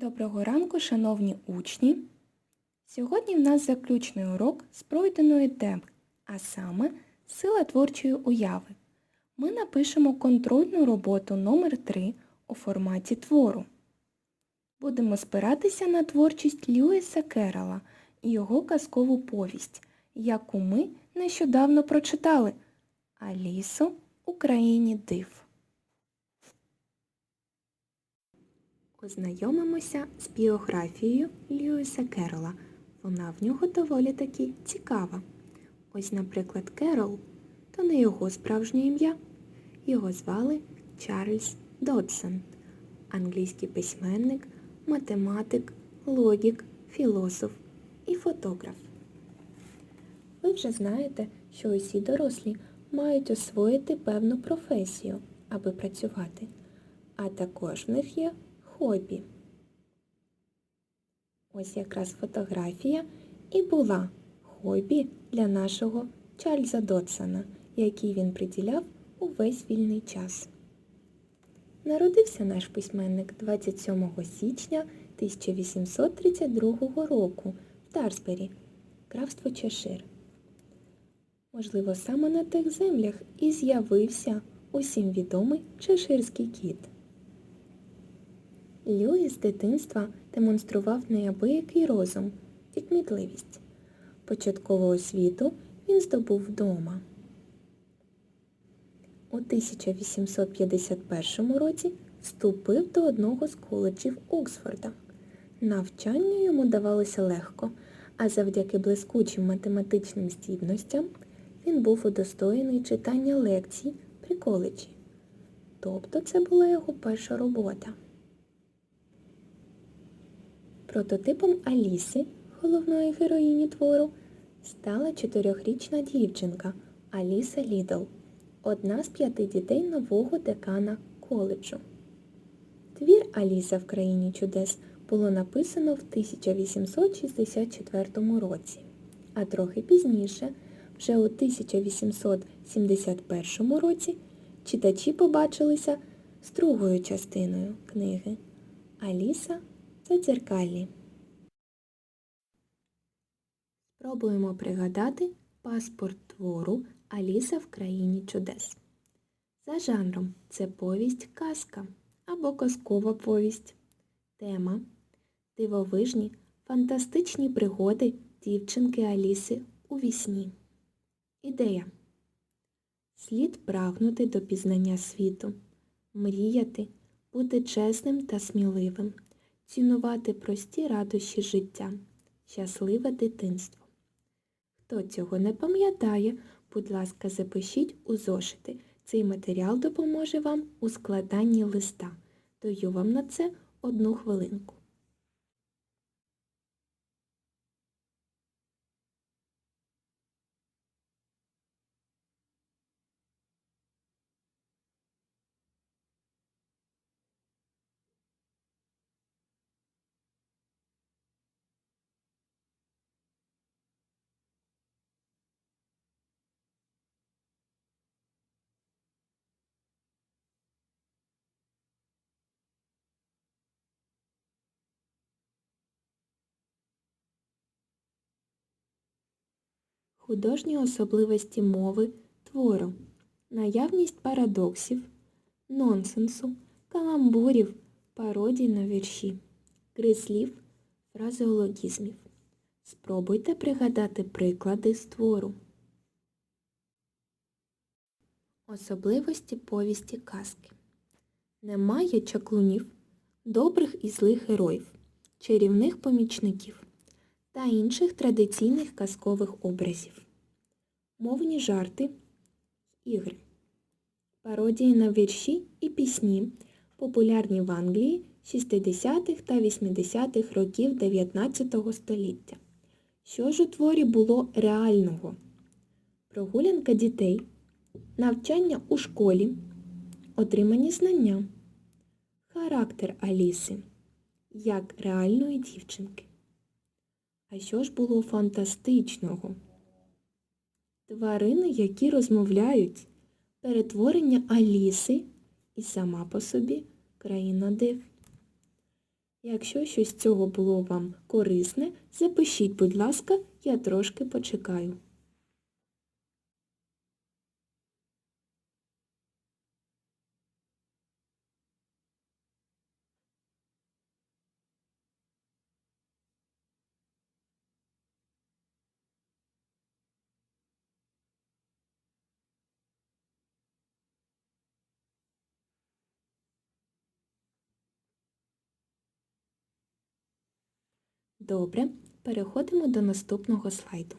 Доброго ранку, шановні учні! Сьогодні в нас заключний урок з пройденої теми, а саме сила творчої уяви. Ми напишемо контрольну роботу номер 3 у форматі твору. Будемо спиратися на творчість Льюіса Керрола і його казкову повість, яку ми нещодавно прочитали Алісу у країні див. Ознайомимося з біографією Льюіса Керрола. Вона в нього доволі таки цікава. Ось, наприклад, Керрол – то не його справжнє ім'я. Його звали Чарльз Додсон, англійський письменник, математик, логік, філософ і фотограф. Ви вже знаєте, що усі дорослі мають освоїти певну професію, аби працювати, а також в них є хобі. Ось якраз фотографія і була хобі для нашого Чарльза Дотсона, який він приділяв увесь вільний час. Народився наш письменник 27 січня 1832 року в Тарсбері, графство Чешир. Можливо, саме на тих землях і з'явився усім відомий чеширський кіт. Льюіс з дитинства демонстрував неабиякий розум і кмітливість. Початкову освіту він здобув вдома. У 1851 році вступив до одного з коледжів Оксфорда. Навчання йому давалося легко, а завдяки блискучим математичним здібностям він був удостоєний читання лекцій при коледжі. Тобто це була його перша робота. Прототипом Аліси, головної героїні твору, стала чотирьохрічна дівчинка Аліса Лідл, одна з п'яти дітей нового декана коледжу. Твір Аліса в країні чудес було написано в 1864 році, а трохи пізніше, вже у 1871 році, читачі побачилися з другою частиною книги Аліса Задзеркаллі. Спробуємо пригадати паспорт твору Аліса в країні чудес. За жанром це повість казка або казкова повість. Тема дивовижні, фантастичні пригоди дівчинки Аліси у вісні. Ідея Слід прагнути до пізнання світу, мріяти, бути чесним та сміливим цінувати прості радощі життя, щасливе дитинство. Хто цього не пам'ятає, будь ласка, запишіть у зошити. Цей матеріал допоможе вам у складанні листа. Даю вам на це одну хвилинку. Художні особливості мови твору, наявність парадоксів, нонсенсу, каламбурів, пародій на вірші, гри слів, фразеологізмів. Спробуйте пригадати приклади з твору. Особливості повісті казки. Немає чаклунів, добрих і злих героїв, чарівних помічників та інших традиційних казкових образів. Мовні жарти, ігри. Пародії на вірші і пісні, популярні в Англії 60-х та 80-х років 19 століття. Що ж у творі було реального? Прогулянка дітей, навчання у школі, отримані знання, характер Аліси як реальної дівчинки. А що ж було фантастичного? Тварини, які розмовляють, перетворення Аліси і сама по собі країна див. Якщо щось з цього було вам корисне, запишіть, будь ласка, я трошки почекаю. Добре, переходимо до наступного слайду.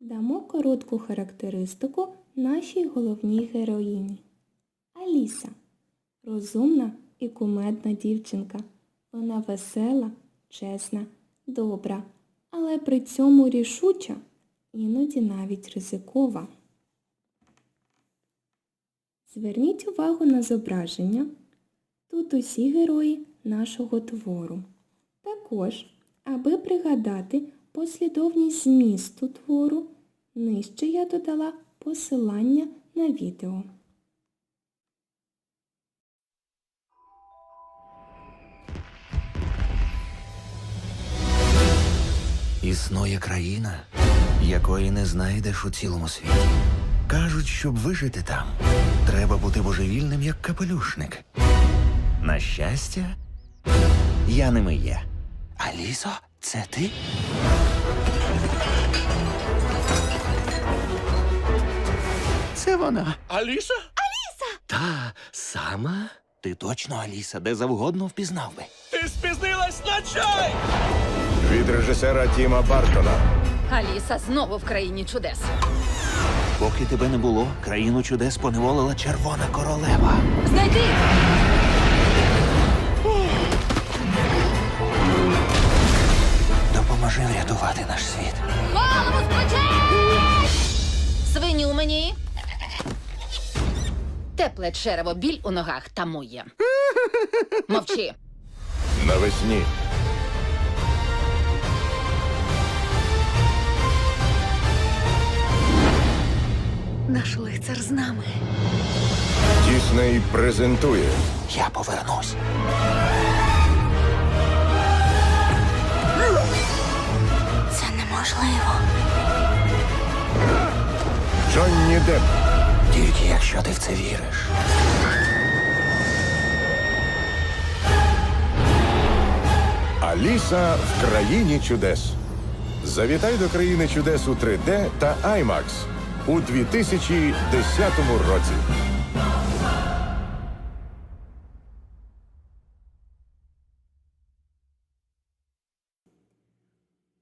Дамо коротку характеристику нашій головній героїні. Аліса. Розумна і кумедна дівчинка. Вона весела, чесна, добра, але при цьому рішуча, іноді навіть ризикова. Зверніть увагу на зображення. Тут усі герої нашого твору. Також, аби пригадати послідовність змісту твору, нижче я додала посилання на відео. Існує країна, якої не знайдеш у цілому світі. Кажуть, щоб вижити там, треба бути божевільним, як капелюшник. На щастя, я ними є. Алісо, це ти? Це вона. Аліса? Та сама? Ти точно Аліса, де завгодно впізнав би. Ти спізнилась на чай! від режисера Тіма Бартона. Аліса знову в країні чудес. Поки тебе не було, країну чудес поневолила червона королева. Знайди! Допоможи врятувати наш світ. Голову спочить! Свиню мені. Тепле черево біль у ногах та моє. Мовчи. Навесні Наш лицар з нами. Дісней презентує Я повернусь. Джонні Депп Тільки якщо ти в це віриш. Аліса в країні чудес. Завітай до країни чудес у 3D та IMAX у 2010 році.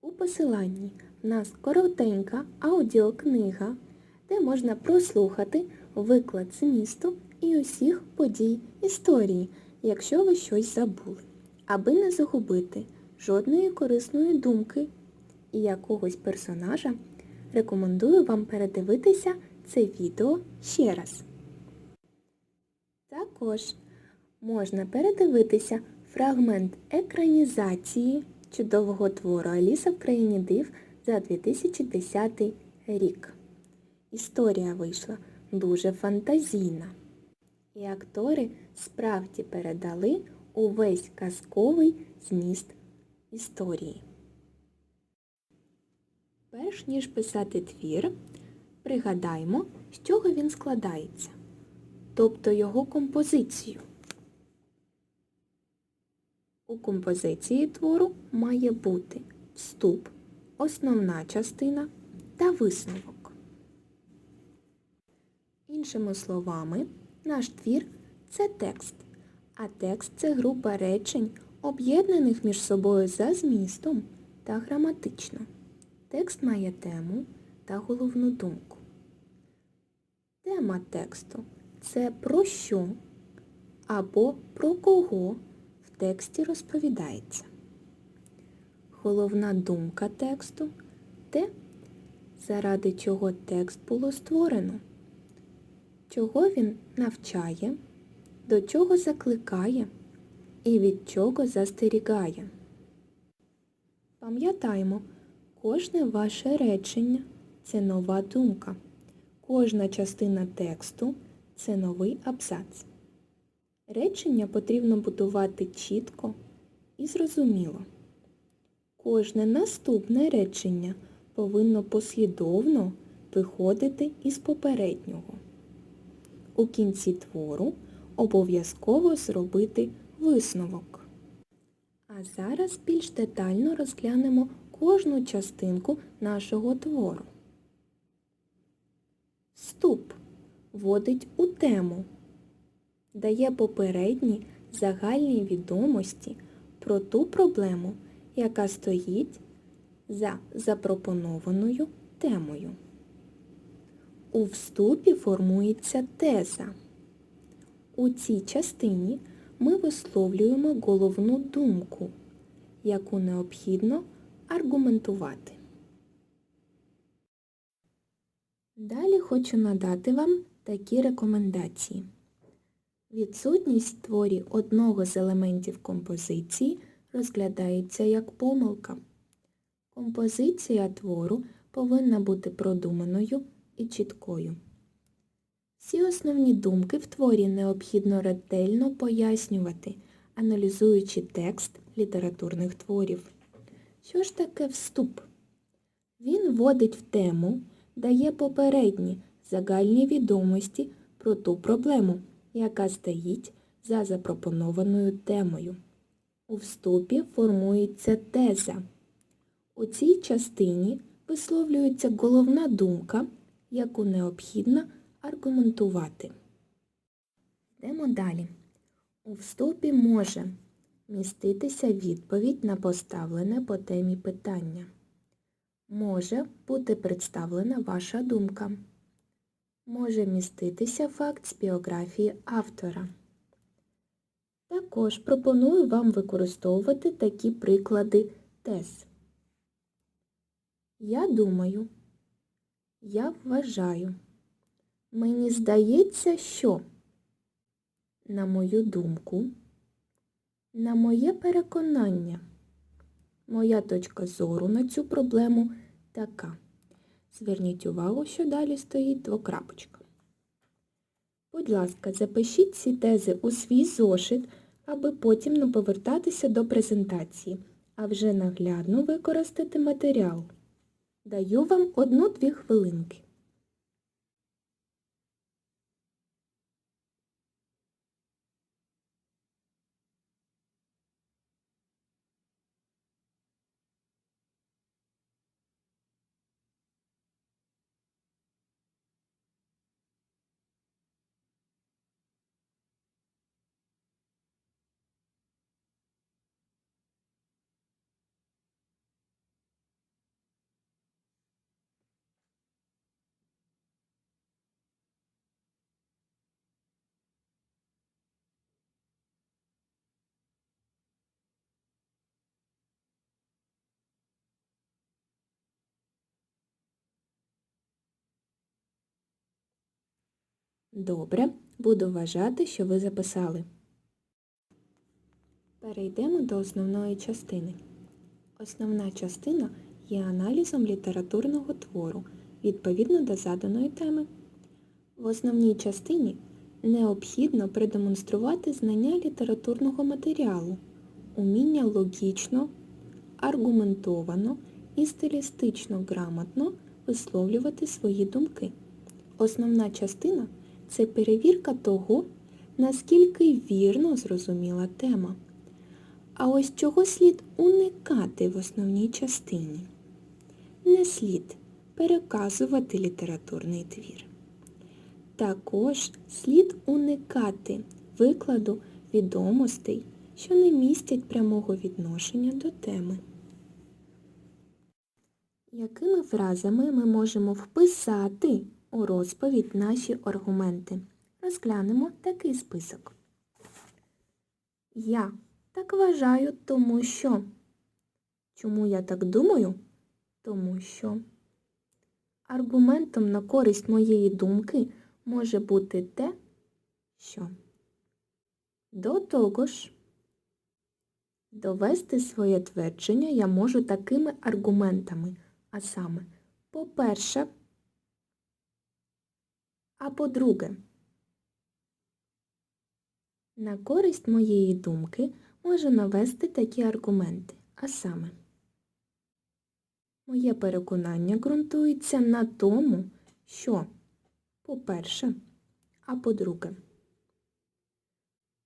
У посиланні в нас коротенька аудіокнига, де можна прослухати виклад змісту і усіх подій історії, якщо ви щось забули, аби не загубити жодної корисної думки і якогось персонажа, рекомендую вам передивитися це відео ще раз. Також можна передивитися фрагмент екранізації чудового твору Аліса в країні див за 2010 рік. Історія вийшла дуже фантазійна. І актори справді передали увесь казковий зміст історії. Перш ніж писати твір, пригадаймо, з чого він складається, тобто його композицію. У композиції твору має бути вступ, основна частина та висновок. Іншими словами, наш твір це текст, а текст це група речень, об'єднаних між собою за змістом та граматично. Текст має тему та головну думку. Тема тексту це про що або про кого в тексті розповідається. Головна думка тексту те, заради чого текст було створено, чого він навчає, до чого закликає і від чого застерігає. Пам'ятаймо, кожне ваше речення це нова думка. Кожна частина тексту це новий абзац. Речення потрібно будувати чітко і зрозуміло. Кожне наступне речення повинно послідовно виходити із попереднього. У кінці твору обов'язково зробити висновок. А зараз більш детально розглянемо кожну частинку нашого твору. Вступ вводить у тему, дає попередні загальні відомості про ту проблему, яка стоїть за запропонованою темою. У вступі формується теза. У цій частині ми висловлюємо головну думку, яку необхідно аргументувати. Далі хочу надати вам такі рекомендації. Відсутність творі одного з елементів композиції розглядається як помилка. Композиція твору повинна бути продуманою і чіткою. Всі основні думки в творі необхідно ретельно пояснювати, аналізуючи текст літературних творів. Що ж таке вступ? Він вводить в тему, дає попередні загальні відомості про ту проблему, яка стоїть за запропонованою темою. У вступі формується теза. У цій частині висловлюється головна думка, яку необхідно аргументувати. Йдемо далі. У вступі може міститися відповідь на поставлене по темі питання. Може бути представлена ваша думка. Може міститися факт з біографії автора. Також пропоную вам використовувати такі приклади тез. Я думаю, я вважаю. Мені здається, що, на мою думку, на моє переконання, моя точка зору на цю проблему така. Зверніть увагу, що далі стоїть двокрапочка. Будь ласка, запишіть ці тези у свій зошит, аби потім не повертатися до презентації, а вже наглядно використати матеріал. Даю вам одну-дві хвилинки. Добре, буду вважати, що ви записали. Перейдемо до основної частини. Основна частина є аналізом літературного твору відповідно до заданої теми. В основній частині необхідно продемонструвати знання літературного матеріалу, уміння логічно, аргументовано і стилістично грамотно висловлювати свої думки. Основна частина це перевірка того, наскільки вірно зрозуміла тема. А ось чого слід уникати в основній частині? Не слід переказувати літературний твір. Також слід уникати викладу відомостей, що не містять прямого відношення до теми. Якими фразами ми можемо вписати у розповідь наші аргументи? Розглянемо такий список. Я так вважаю, тому що. Чому я так думаю? Тому що. Аргументом на користь моєї думки може бути те, що. До того ж, довести своє твердження я можу такими аргументами, а саме, по-перше, а по-друге, На користь моєї думки можу навести такі аргументи, а саме Моє переконання ґрунтується на тому, що, по-перше, а по-друге,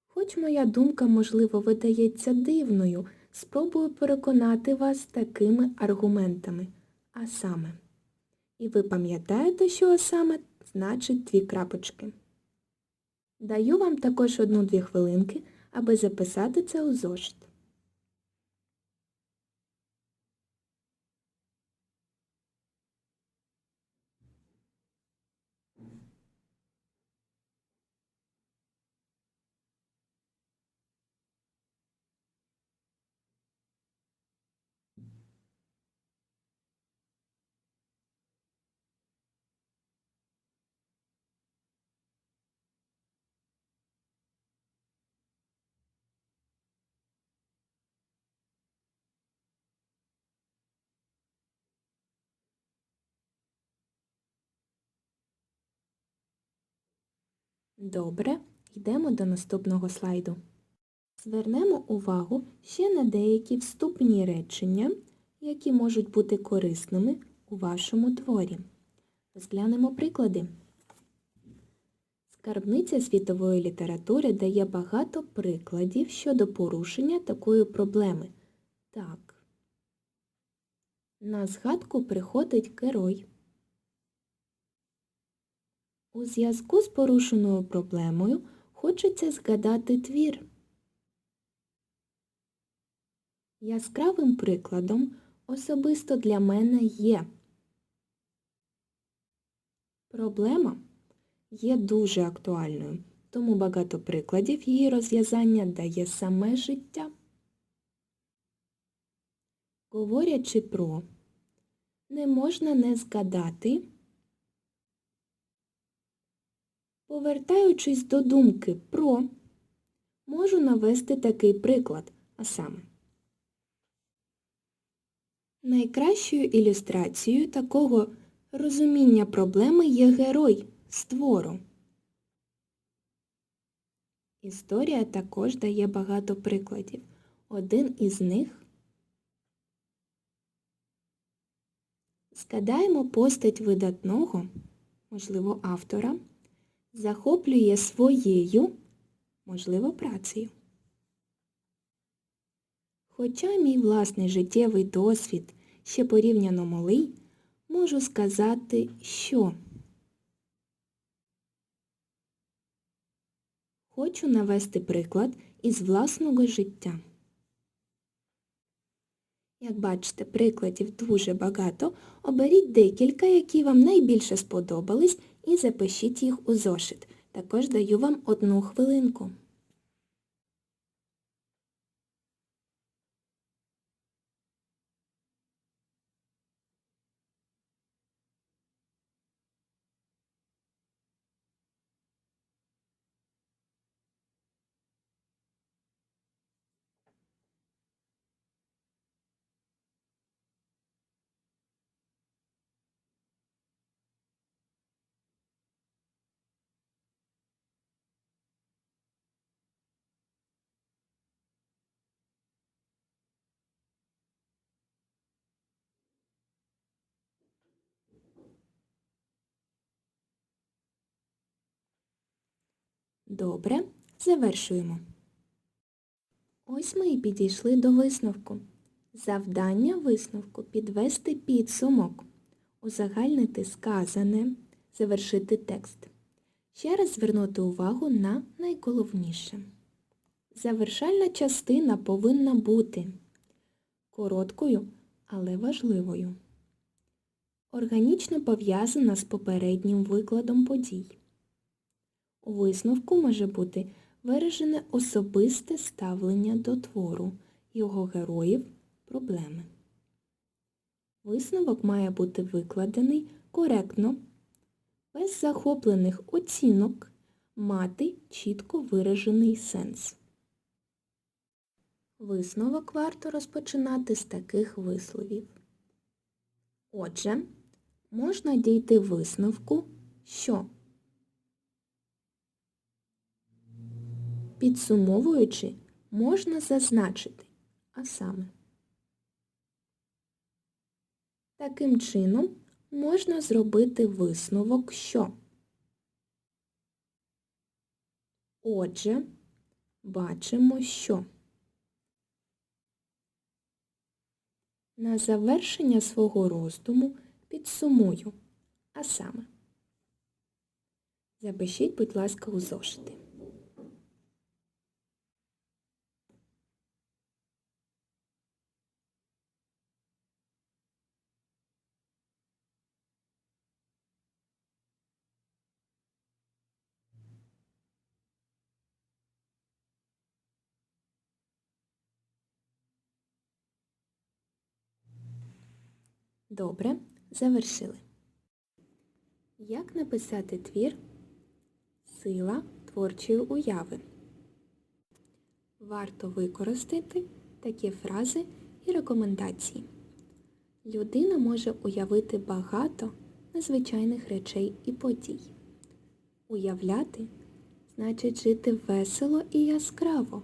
хоч моя думка, можливо, видається дивною, спробую переконати вас такими аргументами, а саме. І ви пам'ятаєте, що «а саме значить дві крапочки. Даю вам також одну-дві хвилинки, аби записати це у зошит. Добре, йдемо до наступного слайду. Звернемо увагу ще на деякі вступні речення, які можуть бути корисними у вашому творі. Розглянемо приклади. Скарбниця світової літератури дає багато прикладів щодо порушення такої проблеми. Так. На згадку приходить герой. У зв'язку з порушеною проблемою хочеться згадати твір. Яскравим прикладом особисто для мене є проблема є дуже актуальною, тому багато прикладів її розв'язання дає саме життя. Говорячи про не можна не згадати Повертаючись до думки про, можу навести такий приклад, а саме. Найкращою ілюстрацією такого розуміння проблеми є герой з твору. Історія також дає багато прикладів. Один із них Згадаємо постать видатного, можливо, автора, захоплює своєю, можливо, працею. Хоча мій власний життєвий досвід ще порівняно малий, можу сказати, що хочу навести приклад із власного життя. Як бачите, прикладів дуже багато. Оберіть декілька, які вам найбільше сподобались, і запишіть їх у зошит. Також даю вам одну хвилинку. Добре, завершуємо. Ось ми і підійшли до висновку. Завдання висновку підвести підсумок, узагальнити сказане, завершити текст. Ще раз звернути увагу на найголовніше. Завершальна частина повинна бути короткою, але важливою. Органічно пов'язана з попереднім викладом подій. У висновку може бути виражене особисте ставлення до твору, його героїв, проблеми. Висновок має бути викладений коректно, без захоплених оцінок, мати чітко виражений сенс. Висновок варто розпочинати з таких висловів. Отже, можна дійти висновку, що підсумовуючи, можна зазначити, а саме. Таким чином можна зробити висновок, що Отже, бачимо, що на завершення свого роздуму підсумую, а саме. Запишіть, будь ласка, у зошити. Добре, завершили. Як написати твір Сила творчої уяви? Варто використати такі фрази і рекомендації. Людина може уявити багато незвичайних речей і подій. Уявляти значить жити весело і яскраво,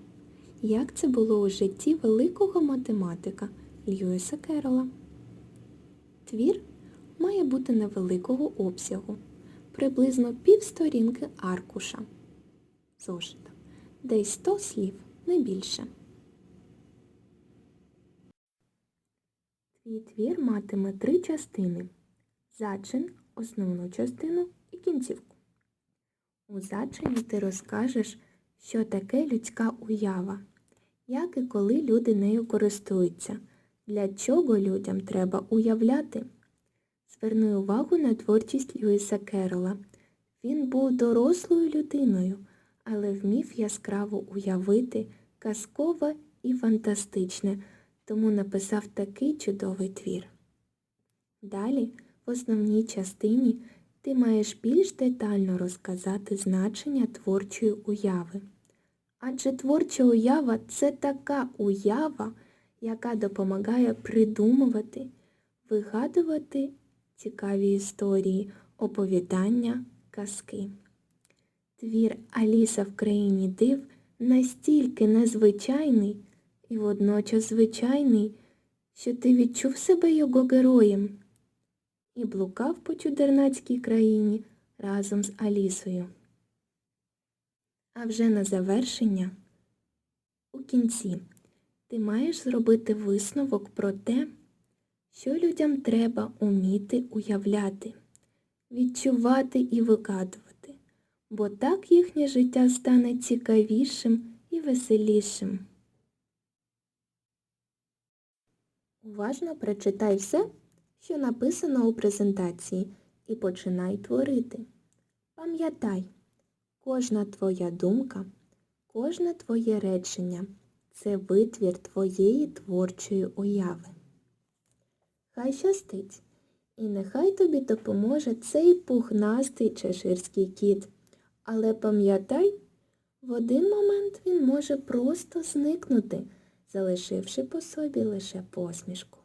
як це було у житті великого математика Льюіса Керрола. Твір має бути невеликого обсягу, приблизно півсторінки аркуша. Зошита. Десь 100 слів, не більше. Твій твір матиме три частини. Зачин, основну частину і кінцівку. У зачині ти розкажеш, що таке людська уява, як і коли люди нею користуються, для чого людям треба уявляти. Зверни увагу на творчість Льюіса Керрола. Він був дорослою людиною, але вмів яскраво уявити казкове і фантастичне, тому написав такий чудовий твір. Далі, в основній частині, ти маєш більш детально розказати значення творчої уяви. Адже творча уява це така уява, яка допомагає придумувати, вигадувати цікаві історії, оповідання, казки. Твір Аліса в країні див настільки незвичайний і водночас звичайний, що ти відчув себе його героєм і блукав по чудернацькій країні разом з Алісою. А вже на завершення, у кінці, ти маєш зробити висновок про те, що людям треба уміти уявляти, відчувати і вигадувати, бо так їхнє життя стане цікавішим і веселішим. Уважно прочитай все, що написано у презентації, і починай творити. Пам'ятай, кожна твоя думка, кожне твоє речення це витвір твоєї творчої уяви. Хай щастить, і нехай тобі допоможе цей пухнастий чеширський кіт. Але пам'ятай, в один момент він може просто зникнути, залишивши по собі лише посмішку.